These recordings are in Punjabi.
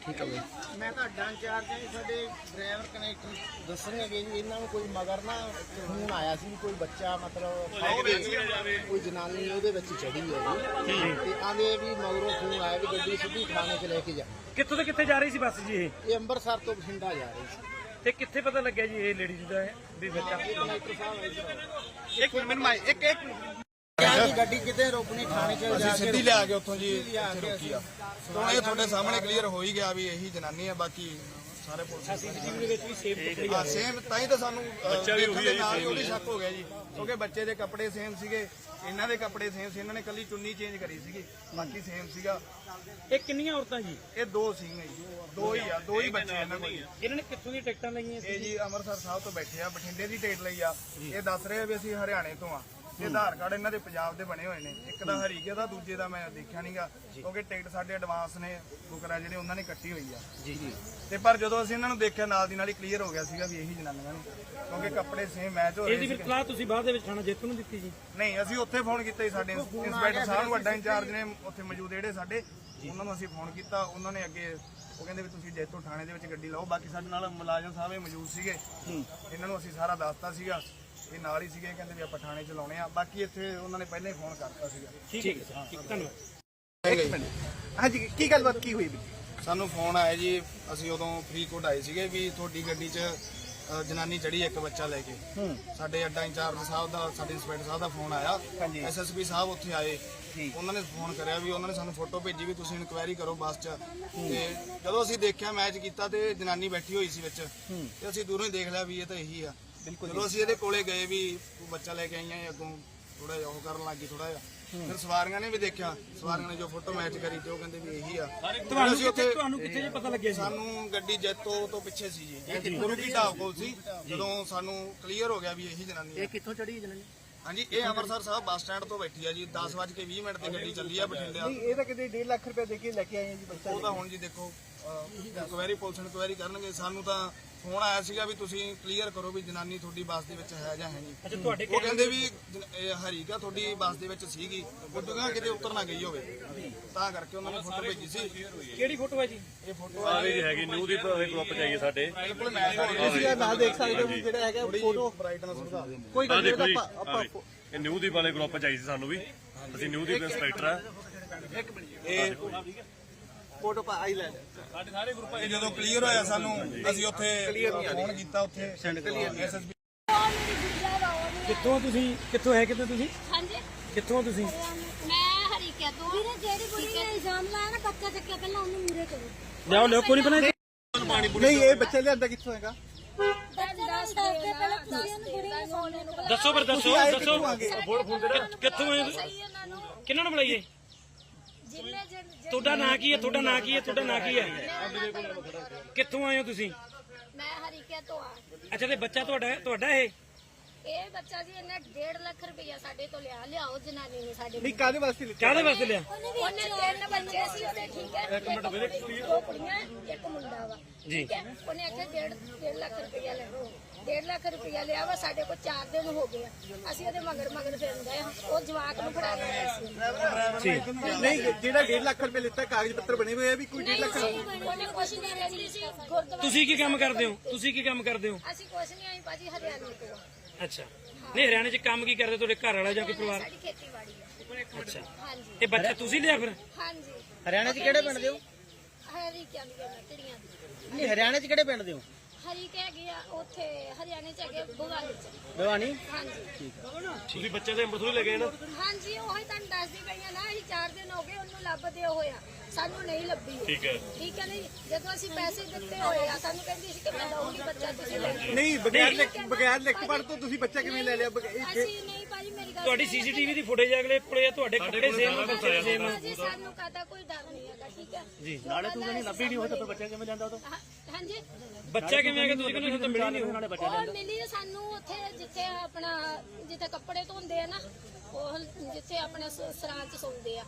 ਠੀਕ ਹੈ ਬਈ। ਮੈਂ ਤਾਂ ਅੱਡਾ ਇੰਚਾਰਜ ਹਾਂ ਜੀ, ਸਾਡੇ ਡਰਾਈਵਰ ਕਨੈਕਟਰ ਦੱਸਣਗੇ ਜੀ ਇਹਨਾਂ ਨੂੰ ਕੋਈ ਮਗਰ ਨਾ ਫੋਨ ਆਇਆ ਸੀ ਵੀ ਕੋਈ ਬੱਚਾ ਮਤਲਬ ਕੋਈ ਜਨਾਨੀ ਉਹਦੇ ਵਿੱਚ ਚੜੀ ਹੈ ਜੀ। ਤੇ ਆਂਦੇ ਵੀ ਮਗਰੋਂ ਫੋਨ ਆਇਆ ਵੀ ਗੱਡੀ ਸਿੱਧੀ ਥਾਣੇ 'ਚ ਲੈ ਕੇ ਜਾ। ਕਿੱਥੋਂ ਤੇ ਕਿੱਥੇ ਜਾ ਰਹੀ ਸੀ ਬੱਸ ਜੀ ਇਹ? ਇਹ ਅੰਮ੍ਰਿਤਸਰ ਤੋਂ ਬਠਿੰਡਾ ਜਾ ਰਹੀ ਸੀ। ਤੇ ਕਿੱਥੇ ਪਤਾ ਲੱਗਿਆ ਜੀ ਇਹ ਲੇਡੀਜ਼ ਦਾ ਹੈ ਵੀ ਬੱਚਾ? ਕਨੈਕਟਰ ਸਾਹਿਬ ਆਏ ਇੱਕ ਮਿੰਟ ਮੈਂ ਇੱਕ ਇੱਕ ਜੀ ਗੱਡੀ ਕਿਤੇ ਰੋਕਣੀ ਥਾਣੇ 'ਚ ਜਾ ਅਸੀਂ ਕੇ ਸਿੱਧੀ ਲਿਆ ਕੇ ਉੱਥੋਂ ਜੀ ਇੱਥੇ ਰੋਕੀ ਆ। ਹੁਣ ਇਹ ਤੁਹਾਡੇ ਸਾਹਮਣੇ ਕਲੀਅਰ ਹੋ ਹੀ ਗਿਆ ਵੀ ਇਹੀ ਜਨਾਨੀ ਹੈ ਬਾਕੀ ਸਾਰੇ ਪੁਲਿਸ ਸੀਸੀਟੀਵੀ ਦੇ ਵਿੱਚ ਵੀ ਸੇਫ ਹਾਂ ਸੇਮ ਤਾਂ ਹੀ ਤਾਂ ਸਾਨੂੰ ਬੱਚਾ ਵੀ ਉਹੀ ਹੈ ਜੀ ਉਹਦੀ ਸ਼ੱਕ ਹੋ ਗਿਆ ਜੀ ਕਿਉਂਕਿ ਬੱਚੇ ਦੇ ਕੱਪੜੇ ਸੇਮ ਸੀਗੇ ਇਹਨਾਂ ਦੇ ਕੱਪੜੇ ਸੇਮ ਸੀ ਇਹਨਾਂ ਨੇ ਕੱਲੀ ਚੁੰਨੀ ਚੇਂਜ ਕਰੀ ਸੀਗੀ ਬਾਕੀ ਸੇਮ ਸੀਗਾ। ਇਹ ਕਿੰਨੀਆਂ ਔਰਤਾਂ ਜੀ? ਇਹ ਦੋ ਸੀਗੇ ਜੀ ਦੋ ਹੀ ਆ ਦੋ ਹੀ ਬੱਚੇ ਇਹਨਾਂ ਕੋਲ ਜੀ। ਇਹਨਾਂ ਨੇ ਕਿੱਥੋਂ ਦੀਆਂ ਟਿਕਟਾਂ ਲਈਆਂ ਸੀ ਇਹ ਜੀ ਅੰਮ੍ਰਿਤਸਰ ਸਾਹਿਬ ਤੋਂ ਬੈਠੇ ਆ ਬਠਿੰਡੇ ਦੀ ਟਿਕਟ ਲਈ ਆ। ਇਹ ਦੱਸ ਰਹੇ ਆ ਵੀ ਅਸੀਂ ਹਰਿਆਣੇ ਤੋਂ ਆ। ਤੇ ਆਧਾਰ ਕਾਰਡ ਇਹਨਾਂ ਦੇ ਪੰਜਾਬ ਦੇ ਬਣੇ ਹੋਏ ਨੇ। ਇੱਕ ਦਾ ਹਰੀਕੇ ਦਾ ਦੂਜੇ ਦਾ ਮੈਂ ਦੇਖਿਆ ਨਹੀਂਗਾ ਕਿਉਂਕਿ ਟਿਕਟ ਸਾਡੇ ਐਡਵਾਂਸ ਨੇ ਬੁਕਰਾ ਜਿਹੜੇ ਉਹਨਾਂ ਨੇ ਕੱਟੀ ਹੋਈ ਆ। ਜੀ ਜੀ। ਤੇ ਪਰ ਜਦੋਂ ਅਸੀਂ ਇਹਨਾਂ ਨੂੰ ਦੇਖਿਆ ਨਾਲ ਦੀ ਨਾਲ ਹੀ ਕਲੀਅਰ ਹੋ ਗਿਆ ਸੀਗਾ ਵੀ ਇਹੀ ਜਨਾਨੀਆਂ ਨੇ। ਕਿਉਂਕਿ ਕੱਪੜੇ ਸੇਮ ਮੈਚ ਹੋ ਰਹੇ ਇਹਦੀ ਫਿਰ ਸੀ ਸਲਾਹ ਤੁਸੀਂ ਬਾਅਦ ਦੇ ਵਿੱਚ ਥਾਣਾ ਜੇਤੂ ਨੂੰ ਦਿੱਤੀ ਜੀ? ਨਹੀਂ ਅਸੀਂ ਉੱਥੇ ਫੋਨ ਕੀਤਾ ਜੀ ਸਾਡੇ ਇੰਸਪੈਕਟਰ ਸਾਹਿਬ ਨੂੰ ਅੱਡਾ ਇੰਚਾਰਜ ਨੇ ਉੱਥੇ ਮੌਜੂਦ ਜਿਹੜੇ ਸਾਡੇ ਉਹਨਾਂ ਨੂੰ ਅਸੀਂ ਫੋਨ ਕੀਤਾ। ਉਹਨਾਂ ਨੇ ਅੱਗੇ ਉਹ ਕਹਿੰਦੇ ਵੀ ਤੁਸੀਂ ਜੈਤੋ ਥਾਣੇ ਦੇ ਵਿੱਚ ਗੱਡੀ ਲਾਓ। ਬਾਕੀ ਸਾਡੇ ਨਾਲ ਮੁਲਾਜ਼ਮ ਸਾਹਿਬ ਇਹ ਮੌਜੂਦ ਸੀਗੇ। ਇਹਨਾਂ ਨੂੰ ਅਸੀਂ ਸਾਰਾ ਦੱਸਤਾ ਸੀਗਾ। ਇਹ ਨਾਲ ਹੀ ਸੀਗੇ ਕਹਿੰਦੇ ਵੀ ਆਪਾਂ ਥਾਣੇ ਚ ਲਾਉਣੇ ਆ। ਬਾਕੀ ਇੱਥੇ ਉਹਨਾਂ ਨੇ ਪਹਿਲਾਂ ਹੀ ਫੋਨ ਕਰਤਾ ਸੀਗਾ। ਠੀਕ ਹੈ ਸਰ ਠੀਕ ਧੰਨਵਾਦ। ਹਾਂਜੀ ਕੀ ਗੱਲਬਾਤ ਕੀ ਹੋਈ ਵੀ ਸਾਨੂੰ ਫੋਨ ਆਇਆ ਜੀ ਅਸੀਂ ਉਦੋਂ ਫਰੀਦਕੋਟ ਆਏ ਸੀਗੇ ਵੀ ਤੁਹਾਡੀ ਗੱਡੀ 'ਚ ਅ, ਜਨਾਨੀ ਚੜੀ ਇੱਕ ਬੱਚਾ ਲੈ ਕੇ। ਸਾਡੇ ਅੱਡਾ ਇੰਚਾਰਜ ਸਾਹਿਬ ਦਾ ਸਾਡੇ ਇੰਸਪੈਕਟਰ ਸਾਹਿਬ ਦਾ ਫੋਨ ਆਇਆ। ਐਸਐਸਪੀ ਸਾਹਿਬ ਉੱਥੇ ਆਏ। ਉਹਨਾਂ ਨੇ ਫੋਨ ਕਰਿਆ ਵੀ ਉਹਨਾਂ ਨੇ ਸਾਨੂੰ ਫੋਟੋ ਭੇਜੀ ਵੀ ਤੁਸੀਂ ਇਨਕੁਆਇਰੀ ਕਰੋ ਬੱਸ 'ਚ। ਤੇ ਜਦੋਂ ਅਸੀਂ ਦੇਖਿਆ ਮੈਚ ਕੀਤਾ ਤੇ ਜਨਾਨੀ ਬੈਠੀ ਹੋਈ ਸੀ ਵਿੱਚ ਤੇ ਅਸੀਂ ਦੂਰੋਂ ਹੀ ਦੇਖ ਲਿਆ ਵੀ ਇਹ ਤਾਂ ਇਹੀ ਆ। ਬਿਲਕੁਲ ਜਦੋਂ ਅਸੀਂ ਇਹਦੇ ਕੋਲੇ ਗਏ ਵੀ ਤੂੰ ਬੱਚਾ ਲੈ ਕੇ ਆਈਆਂ ਇਹ ਅੱਗੋਂ ਥੋੜਾ ਜਿਹਾ ਉਹ ਕਰਨ ਲੱਗੀ ਥੋੜਾ ਜਿਹਾ। ਫਿਰ ਸਵਾਰੀਆਂ ਨੇ ਵੀ ਦੇਖਿਆ ਸਵਾਰੀਆਂ ਨੇ ਜੋ ਫੋਟੋ ਮੈਚ ਕਰੀ ਤੇ ਉਹ ਕਹਿੰਦੇ ਵੀ ਇਹੀ ਆ। ਤੁਹਾਨੂੰ ਅਸੀਂ ਕਿੱਥੇ ਉੱਥੇ- ਤੁਹਾਨੂੰ ਕਿੱਥੇ ਜੇ ਪਤਾ ਲੱਗਿਆ ਸਾਨੂੰ ਗੱਡੀ ਜੈਤੋ ਤੋਂ ਪਿੱਛੇ ਸੀ ਜੀ ਗੁਰੂ ਕੀ ਢਾਬ ਕੋਲ ਸੀ ਜਦੋਂ ਸਾਨੂੰ ਕਲੀਅਰ ਹੋ ਗਿਆ ਵੀ ਇਹੀ ਜਨਾਨੀ ਹੈ ਕਿੱਥੋਂ ਚੜੀ ਜਨਾਨੀ? ਹਾਂਜੀ ਇਹ ਅੰਮ੍ਰਿਤਸਰ ਸਾਹਿਬ ਬੱਸ ਸਟੈਂਡ ਤੋਂ ਬੈਠੀ ਆ ਜੀ 10:20 ਮਿੰਟ ਤੇ ਗੱਡੀ ਚੱਲੀ ਆ ਬਠਿੰਡੇ ਨਹੀਂ ਇਹ ਤਾਂ ਕਿਤੇ 1.5 ਲੱਖ ਰੁਪਏ ਦੇ ਕੇ ਲੈ ਕੇ ਆਏ ਆ ਜੀ ਬੱਚਾ ਉਹ ਤਾਂ ਹੁਣ ਜੀ ਦੇਖੋ ਇਨਕੁਆਇਰੀ ਪੁਲਿਸ ਇਨਕੁਆਇਰੀ ਕਰਨਗੇ ਸਾਨੂੰ ਤਾਂ ਫੋਨ ਆਇਆ ਸੀਗਾ ਵੀ ਤੁਸੀਂ ਕਲੀਅਰ ਕਰੋ ਵੀ ਜਨਾਨੀ ਤੁਹਾਡੀ ਬੱਸ ਦੇ ਵਿੱਚ ਹੈ ਜਾਂ ਹੈ ਨਹੀਂ। ਅੱਛਾ ਤੁਹਾਡੇ ਉਹ ਕਹਿੰਦੇ ਵੀ ਇਹ ਹਰੀਕਾ ਤੁਹਾਡੀ ਬੱਸ ਦੇ ਵਿੱਚ ਸੀਗੀ। ਉਦੋਂ ਕਿਤੇ ਉਤਰ ਨਾ ਗਈ ਹੋਵੇ। ਤਾਂ ਕਰਕੇ ਉਹਨਾਂ ਨੇ ਫੋਟੋ ਭੇਜੀ ਸੀ। ਕਿਹੜੀ ਫੋਟੋ ਹੈ ਜੀ? ਇਹ ਫੋਟੋ ਸਾਰੀ ਜੀ ਹੈਗੀ ਨਿਊ ਦੀ ਗਰੁੱਪ ਚਾਹੀਏ ਸਾਡੇ। ਬਿਲਕੁਲ ਮੈਚ ਹੋ ਤੁਸੀਂ ਇਹ ਨਾਲ ਦੇਖ ਸਕਦੇ ਹੋ ਜਿਹੜਾ ਹੈਗਾ ਫੋਟੋ ਬ੍ਰਾਈਟਨੈਸ ਵਧਾ ਦੇ ਕੋਈ ਆ ਗੱਲ ਨਹੀਂ ਆਪਾਂ। ਇਹ ਨਿਊ ਦੀ ਵਾਲੇ ਗਰੁੱਪ ਚਾਹੀਏ ਸੀ ਸਾਨੂੰ ਵੀ। ਅਸੀਂ ਨਿਊ ਦੀ ਇੰਸਪੈਕਟਰ ਆ। ਇਹ ਫੋਟੋ ਪਾ ਆਈ ਲੈ ਇਹ ਜਦੋਂ ਕਲੀਅਰ ਹੋਇਆ ਸਾਨੂੰ ਅਸੀਂ ਉੱਥੇ ਫੋਨ ਕੀਤਾ ਉੱਥੇ ਐਸਐਸਪੀ ਕਿੱਥੋਂ ਤੁਸੀਂ ਕਿੱਥੋਂ ਹੈ ਕਿੱਥੋਂ ਤੁਸੀਂ? ਹਾਂਜੀ। ਕਿੱਥੋਂ ਤੁਸੀਂ? ਮੈਂ ਹਰੀਕਿਆ ਤੋਂ। ਵੀਰੇ ਜਿਹੜੀ ਕੁੜੀ ਨੇ ਇਲਜ਼ਾਮ ਲਾਇਆ ਨਾ ਬੱਚਾ ਚੱਕਿਆ ਪਹਿਲਾਂ ਉਹਨੂੰ ਮੂਰੇ ਕਰੋ। ਲਿਆਓ ਲਿਆਓ ਕੋਈ ਨਹੀਂ ਬਣਾਇਆ ਨਹੀਂ ਇਹ ਬੱਚਾ ਲਿਆਂਦਾ ਕਿੱਥੋਂ ਹੈਗਾ? ਦੱਸ ਪਰ ਦੱਸੋ ਦੱਸੋ ਕਿੱਥੋਂ ਆਏ ਕਿਹਨਾਂ ਨੂੰ ਬੁਲਾਈਏ? ਜਿੰਨੇ ਜਿੰਨੇ ਤੁਹਾਡਾ ਨਾਂ ਕੀ ਹੈ? ਤੁਹਾਡਾ ਨਾਂ ਕੀ ਹੈ? ਤੁਹਾਡਾ ਨਾਂ ਕੀ ਹੈ? ਕਿੱਥੋਂ ਆਏ ਹੋ ਤੁਸੀਂ? ਮੈਂ ਹਰੀਕਿਆ ਤੋਂ ਆ। ਅੱਛਾ ਤੇ ਬੱਚਾ ਤੁਹਾਡਾ ਤੁਹਾਡਾ ਇਹ? ਇਹ ਬੱਚਾ ਜੀ ਇਹਨੇ 1.5 ਲੱਖ ਰੁਪਇਆ ਸਾਡੇ ਤੋਂ ਲਿਆ ਲਿਆਓ ਜਨਾਨੀ ਨੇ ਸਾਡੇ ਨਹੀਂ ਕਾਦੇ ਵਾਸਤੇ ਲਿੱਤਾ? ਕਾਹਦੇ ਵਾਸਤੇ ਲਿਆ? ਉਹਨੇ ਤਿੰਨ ਬੱਚੇ ਸੀ ਉਹਦੇ ਠੀਕ ਹੈ ਇੱਕ ਦੋ ਕੁੜੀਆਂ ਇੱਕ ਮੁੰਡਾ ਵਾ। ਜੀ। ਠੀਕ ਹੈ? ਉਹਨੇ ਆਖਿਆ 1.5 ਲੱਖ ਰੁਪਇਆ ਲੈ ਲਓ। 1.5 ਲੱਖ ਰੁਪਇਆ ਲਿਆ ਵਾ ਸਾਡੇ ਕੋਲ 4 ਦਿਨ ਹੋ ਗਏ ਆ। ਅਸੀਂ ਉਹਦੇ ਮਗਰ ਮਗਰ ਫਿਰਦੇ ਆ ਉਹ ਜਵਾਕ ਨੂੰ ਫੜਾ ਲਿਆ ਸੀ। ਨਹੀਂ ਜਿਹੜਾ 1.5 ਲੱਖ ਰੁਪਏ ਲਿੱਤਾ ਕਾਗਜ਼ ਪੱਤਰ ਬਣੇ ਹੋਏ ਆ ਵੀ ਕੋਈ 1.5 ਲੱਖ ਉਹਨੇ ਕੁਛ ਨਹੀਂ ਸੀ ਗੁਰਦੁਆਰਾ ਤੁਸੀਂ ਕੀ ਕੰਮ ਕਰਦੇ ਹੋ? ਤੁਸੀਂ ਕੀ ਕੰਮ ਕਰਦੇ ਹੋ? ਅਸੀਂ ਕੁਛ ਨਹੀਂ ਆਈ ਭਾਜੀ ਹਰਿਆਣੇ ਤੋਂ। ਅੱਛਾ। ਨਹੀਂ ਹਰਿਆਣੇ 'ਚ ਕੰਮ ਕੀ ਕਰਦੇ ਤੁਹਾਡੇ ਘਰ ਵਾਲਾ ਜਾਂ ਕੋਈ ਪਰਿਵਾਰ? ਸਾਡੀ ਖੇਤੀਬਾੜੀ ਆ। ਅੱਛਾ। ਹਾਂਜੀ। ਇਹ ਬੱਚਾ ਤੁਸੀਂ ਲਿਆ ਫਿਰ? ਹਾਂਜੀ। ਹਰਿਆਣਾ 'ਚ ਕਿਹੜੇ ਪਿੰਡ ਦੇ ਹੋ? ਹਰੀ ਟਿੜੀਆਂ ਦੀ। ਨਹੀਂ ਹਰਿਆਣਾ 'ਚ ਕਿਹੜੇ ਪਿੰਡ ਦੇ ਹੋ? ਹਰੀ ਕਹਿ ਗਿਆ ਉੱਥੇ ਹਰਿਆਣੇ ਚ ਹੈਗੇ ਭਗਵਾਨ ਚ। ਹਾਂਜੀ। ਤੁਸੀਂ ਬੱਚੇ ਦੇ ਅੰਮ੍ਰਿਤਸਰ ਲੈ ਗਏ ਨਾ? ਹਾਂਜੀ ਉਹੀ ਤੁਹਾਨੂੰ ਦੱਸਦੀ ਪਈ ਆ ਨਾ ਅਸੀਂ 4 ਦਿਨ ਹੋ ਗਏ ਉਹਨੂੰ ਲੱਭਦੇ ਹੋਇਆ ਸਾਨੂੰ ਨਹੀਂ ਲੱਭੀ। ਠੀਕ ਹੈ। ਠੀਕ ਹੈ ਨਹੀਂ? ਜਦੋਂ ਅਸੀਂ ਪੈਸੇ ਦਿੱਤੇ ਹੋਏ ਆ ਸਾਨੂੰ ਕਹਿੰਦੀ ਸੀ ਕਿ ਮੈਂ ਦਊਂਗੀ ਬੱਚਾ ਤੁਸੀਂ ਲੈ ਜਾਓ ਨਹੀਂ ਬਗੈਰ ਲਿਖ ਬਗੈਰ ਲਿਖ ਪੜ ਤੋਂ ਤੁਸੀਂ ਬੱਚਾ ਕਿਵੇਂ ਲੈ ਲਿਆ? ਬਗੈਰ- ਇਹ- ਅਸੀਂ ਨਹੀਂ ਭਾਜੀ ਮੇਰੀ ਗੱਲ ਤੁਹਾਡੀ ਸੀਸੀਟੀਵੀ ਦੀ ਫੁਟੇਜ ਅਗਲੇ ਕੋਲੇ ਆ ਤੁਹਾਡੇ ਕੱਪੜੇ ਸੇਮ ਆ ਬੱਚੇ ਦੇ ਸੇਮ ਆ। ਜੀ ਸਾਨੂੰ ਕਾਹਦਾ ਕੋਈ ਡਰ ਨਹੀਂ ਹੈਗਾ ਠੀਕ ਹੈ? ਜੀ। ਨਾਲੇ ਤੂੰ ਕਹਿੰਦੀ ਲੱਭੀ ਨਹੀਂ ਹੋਇਆ ਤਾਂ ਬੱਚਾ ਕਿਵੇਂ ਜਾਂਦਾ ਉਹ ਹਾਂਜੀ? ਬੱਚਾ ਕਿਵੇਂ ਆ ਗਿਆ ਤੁਸੀਂ ਕਹਿੰਦੇ ਸਾਨੂੰ ਤਾਂ ਮਿਲੀ ਨਹੀਂ ਉਹ ਮਿਲੀ ਸਾਨੂੰ ਉੱਥੇ ਜਿੱਥੇ ਆਪਣਾ ਜਿੱਥੇ ਕੱਪੜੇ ਧੋਂਦੇ ਆ ਨਾ ਉਹ ਜਿੱਥੇ ਆਪਣੇ ਸ- ਸਰਾਂ ਚ ਸੌਂਦੇ ਆ।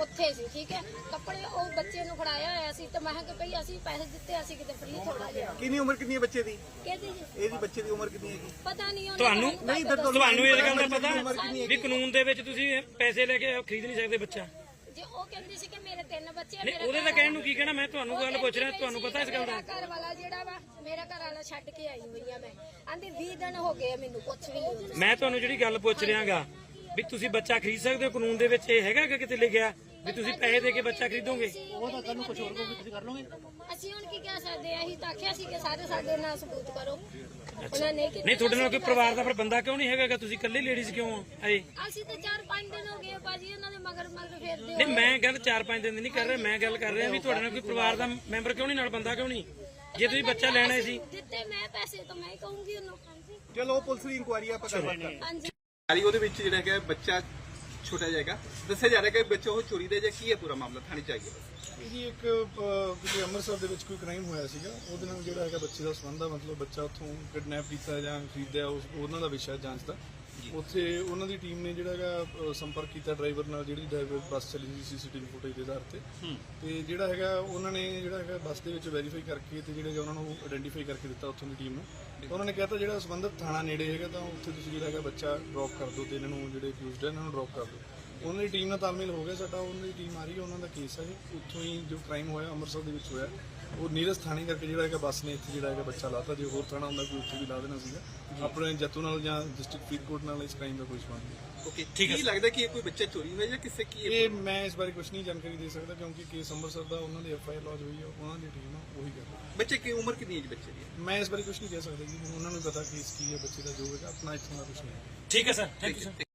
ਉੱਥੇ ਸੀ ਠੀਕ ਹੈ? ਕੱਪੜੇ ਉਹ ਬੱਚੇ ਨੂੰ ਫੜਾਇਆ ਹੋਇਆ ਸੀ ਤੇ ਮੈਂ ਕਿਹਾ ਕਿ ਭਈ ਅਸੀਂ ਪੈਸੇ ਦਿੱਤੇ ਅਸੀਂ ਕਿਤੇ ਫ੍ਰੀ ਥੋੜਾ ਲਿਆ ਕਿੰਨੀ ਉਮਰ ਕਿੰਨੀ ਹੈ ਬੱਚੇ ਦੀ? ਕਹਿੰਦੀ ਜੀ? ਇਹਦੀ ਬੱਚੇ ਦੀ ਉਮਰ ਕਿੰਨੀ ਹੈਗੀ? ਪਤਾ ਨਹੀਂ ਉਹਨੇ ਤੁਹਾਨੂੰ? ਨਹੀਂ ਤਾਂ ਤੁਹਾਨੂੰ ਇਹ ਗੱਲ ਦਾ ਉਮਰ ਕਿੰਨੀ ਪਤਾ ਵੀ ਕਾਨੂੰਨ ਦੇ ਵਿੱਚ ਤੁਸੀਂ ਪੈਸੇ ਲੈ ਕੇ ਖਰੀਦ ਨਹੀਂ ਸਕਦੇ ਬੱਚਾ। ਜੇ ਉਹ ਕਹਿੰਦੀ ਸੀ ਕਿ ਮੇਰੇ ਤਿੰਨ ਬੱਚੇ ਆ, ਨਹੀਂ ਮੇਰਾ ਉਹਦੇ ਤਾਂ ਘਰ ਕਹਿਣ ਨੂੰ ਕੀ ਕਹਿਣਾ? ਮੈਂ ਤੁਹਾਨੂੰ ਗੱਲ ਪੁੱਛ ਰਿਹਾ ਤੁਹਾਨੂੰ ਪਤਾ ਇਸ ਗੱਲ ਦਾ? ਮੇਰਾ ਘਰ ਵਾਲਾ ਜਿਹੜਾ ਵਾ ਮੇਰਾ ਘਰ ਵਾਲਾ ਛੱਡ ਕੇ ਆਈ ਹੋਈ ਆ ਮੈਂ। ਆਂਦੀ 20 ਦਿਨ ਹੋ ਗਏ ਆ ਮੈਨੂੰ ਕੁਛ ਵੀ ਨਹੀਂ। ਮੈਂ ਤੁਹਾਨੂੰ ਜਿਹੜੀ ਗੱਲ ਪੁੱਛ ਰਿਹਾਗਾ ਵੀ ਤੁਸੀਂ ਬੱਚਾ ਖਰੀਦ ਸਕਦੇ ਹੋ? ਕਾਨੂੰਨ ਦੇ ਵਿੱਚ ਇਹ ਹੈਗਾ ਕਿ ਕਿਤੇ ਲਿਖਿਆ ਵੀ ਤੁਸੀਂ ਪੈਸੇ ਦੇ ਕੇ ਬੱਚਾ ਖਰੀਦੋਗੇ? ਉਹ ਤਾਂ ਕੱਲ ਨੂੰ ਕੁਝ ਹੋਰ ਤੁਸੀਂ ਕਰ ਲਓਗੇ? ਅਸੀਂ ਹੁਣ ਕੀ ਕਹਿ ਸਕਦੇ ਆ ਅਸੀਂ ਤਾਂ ਆਖਿਆ ਸੀ ਕਿ ਸਾਰੇ ਸਾਡੇ ਨਾਲ ਸਬੂਤ ਕਰੋ। ਉਹਨਾਂ ਨੇ ਕੀਤਾ ਨਹੀਂ ਤੁਹਾਡੇ ਨਾਲ ਕੋਈ ਪਰਿਵਾਰ ਦਾ ਫਿਰ ਬੰਦਾ ਕਿਉਂ ਨਹੀਂ ਹੈਗਾ ਗਾ? ਤੁਸੀਂ ਇਕੱਲੇ ਲੇਡੀਜ਼ ਕਿਉਂ ਆਏ ਅਸੀਂ ਤਾਂ 4-5 ਦਿਨ ਹੋ ਗਏ ਬਾਜੀ ਉਹਨਾਂ ਦੇ ਮਗਰ ਮਗਰ ਫੇਰਦੇ ਨਹੀਂ ਮੈਂ ਗੱਲ 4-5 ਦਿਨ ਦੀ ਨਹੀਂ ਕਰ ਰਿਹਾ ਮੈਂ ਗੱਲ ਕਰ ਰਿਹਾ ਵੀ ਤੁਹਾਡੇ ਨਾਲ ਕੋਈ ਪਰਿਵਾਰ ਦਾ ਮੈਂਬਰ ਕਿਉਂ ਨਹੀਂ ਨਾਲ ਬੰਦਾ ਕਿਉਂ ਨਹੀਂ? ਜੇ ਤੁਸੀਂ ਬੱਚਾ ਲੈਣਾ ਹੀ ਸੀ। ਦਿੱਤੇ ਮੈਂ ਪੈਸੇ ਤਾਂ ਮੈਂ ਹੀ ਕਹੂੰਗੀ ਉਹਨੂੰ। ਚਲੋ ਪੁਲਿਸ ਦੀ ਇਨਕੁਆਇਰੀ ਆਪਾਂ ਕਰਵਾ ਦਾਂਗੇ ਹਾਂਜੀ। ਸਾਰੀ ਉਹਦੇ ਵਿੱਚ ਜਿਹੜਾ ਹੈਗਾ ਬੱਚਾ ਛੋਟਾ ਜਾਏਗਾ ਦੱਸਿਆ ਜਾ ਰਿਹਾ ਕਿ ਬੱਚਾ ਉਹ ਚੋਰੀ ਦਾ ਜਾਂ ਕੀ ਹੈ ਪੂਰਾ ਮਾਮਲਾ, ਥਾਣੇ ਚ ਆਈਏ ਇਹ ਜੀ ਇੱਕ ਕਿਤੇ ਅੰਮ੍ਰਿਤਸਰ ਦੇ ਵਿੱਚ ਕੋਈ ਕ੍ਰਾਈਮ ਹੋਇਆ ਸੀਗਾ, ਉਹਦੇ ਨਾਲ ਜਿਹੜਾ ਹੈਗਾ ਬੱਚੇ ਦਾ ਸੰਬੰਧ ਆ, ਮਤਲਬ ਬੱਚਾ ਉੱਥੋਂ ਕਿਡਨੈਪ ਕੀਤਾ ਜਾਂ ਖਰੀਦਿਆ, ਉਸ ਉਹਨਾਂ ਦਾ ਵਿਸ਼ਾ ਜਾਂਚ ਦਾ। ਉੱਥੇ ਉਹਨਾਂ ਦੀ ਟੀਮ ਨੇ ਜਿਹੜਾ ਹੈਗਾ ਸੰਪਰਕ ਕੀਤਾ ਡਰਾਈਵਰ ਨਾਲ ਜਿਹੜੀ ਡਰਾਈਵਰ ਬੱਸ ਚੱਲੀ ਸੀ ਸੀਸੀਟੀਵੀ ਫੁਟੇਜ ਦੇ ਆਧਾਰ ਤੇ। ਤੇ ਜਿਹੜਾ ਹੈਗਾ ਉਹਨਾਂ ਨੇ ਜਿਹੜਾ ਹੈਗਾ ਬੱਸ ਦੇ ਵਿੱਚ ਵੈਰੀਫਾਈ ਕਰਕੇ ਤੇ ਜਿਹੜਾ ਹੈਗਾ ਉਹਨਾਂ ਨੂੰ ਆਇਡੈਂਟੀਫਾਈ ਕਰਕੇ ਦਿੱਤਾ ਉੱਥੋਂ ਦੀ ਟੀਮ ਨੂੰ। ਤੇ ਉਹਨਾਂ ਨੇ ਕਿਹਾ ਜਿਹੜਾ ਸੰਬੰਧਿਤ ਥਾਣਾ ਨੇੜੇ ਹੈਗਾ ਤਾਂ ਉੱਥੇ ਤੁਸੀਂ ਜਿਹੜਾ ਹੈਗਾ ਬੱਚਾ ਡ੍ਰੌਪ ਕਰ ਦਿਓ ਤੇ ਇਹਨਾਂ ਨੂੰ ਜਿਹੜੇ ਅਕਿਊਜ਼ਡ ਹੈ ਇਹਨਾਂ ਨੂੰ ਡ੍ਰੌਪ ਕਰ ਦਿਓ। ਉਹਨਾਂ ਦੀ ਟੀਮ ਨਾਲ ਤਾਲਮੇਲ ਹੋ ਗਿਆ ਸਾਡਾ ਉਹਨਾਂ ਦੀ ਟੀਮ ਆ ਰਹੀ ਹੈ ਉਹਨਾਂ ਦਾ ਕੇਸ ਹੈ ਇਹ। ਉੱਥੋਂ ਹੀ ਜੋ ਕ੍ਰਾਈਮ ਹੋਇਆ ਅੰਮ੍ਰਿਤਸਰ ਦੇ ਵਿੱਚ ਹੋਇਆ। ਉਹ ਨੀਰਜ ਥਾਣੇ ਕਰਕੇ ਜਿਹੜਾ ਹੈਗਾ ਬੱਸ ਨੇ ਇੱਥੇ ਜਿਹੜਾ ਹੈਗਾ ਬੱਚਾ ਲਾਤਾ ਜੇ ਹੋਰ ਥਾਣਾ ਹੁੰਦਾ ਕੋਈ ਉੱਥੇ ਵੀ ਲਾ ਦੇਣਾ ਸੀਗਾ। ਆਪਣੇ ਜੱਤੂ ਨਾਲ ਜਾਂ ਡਿਸਟ੍ਰਿਕਟ ਫਰੀਦਕੋਟ ਨਾਲ ਇਸ ਕ੍ਰਾਈਮ ਦਾ ਕੋਈ ਸੰਬੰਧ ਨਹੀਂ। ਓਕੇ ਕੀ ਲੱਗਦਾ ਕਿ ਇਹ ਕੋਈ ਬੱਚਾ ਚੋਰੀ ਹੋਇਆ ਜਾਂ ਕਿਸੇ ਕੀ ਇਹ ਮੈਂ ਇਸ ਬਾਰੇ ਕੁਝ ਨਹੀਂ ਜਾਣਕਾਰੀ ਦੇ ਸਕਦਾ ਕਿਉਂਕਿ ਕੇਸ ਅੰਮ੍ਰਿਤਸਰ ਦਾ ਉਹਨਾਂ ਦੀ ਐਫ ਆਈ ਆਰ ਲੌਜ ਹੋਈ ਹੈ ਉਹਨਾਂ ਦੀ ਟੀਮ ਆ ਉਹੀ ਕਰ ਰਹੀ ਬੱਚੇ ਕੀ ਉਮਰ ਕਿੰਨੀ ਹੈ ਜੀ ਬੱਚੇ ਦੀ? ਹੈ। ਮੈਂ ਇਸ ਬਾਰੇ ਕੁਝ ਨਹੀਂ ਕਹਿ ਸਕਦਾ ਜੀ ਉਹਨਾਂ ਨੂੰ ਪਤਾ ਕੇਸ ਕੀ ਹੈ ਬੱਚੇ ਦਾ ਜੋ ਹੈਗਾ ਆਪਣਾ ਇੱਥੋਂ ਦਾ ਕੁਝ ਨਹੀਂ ਹੈ। ਠੀਕ ਹੈ ਸਰ ਥੈਂਕ ਯੂ ਸਰ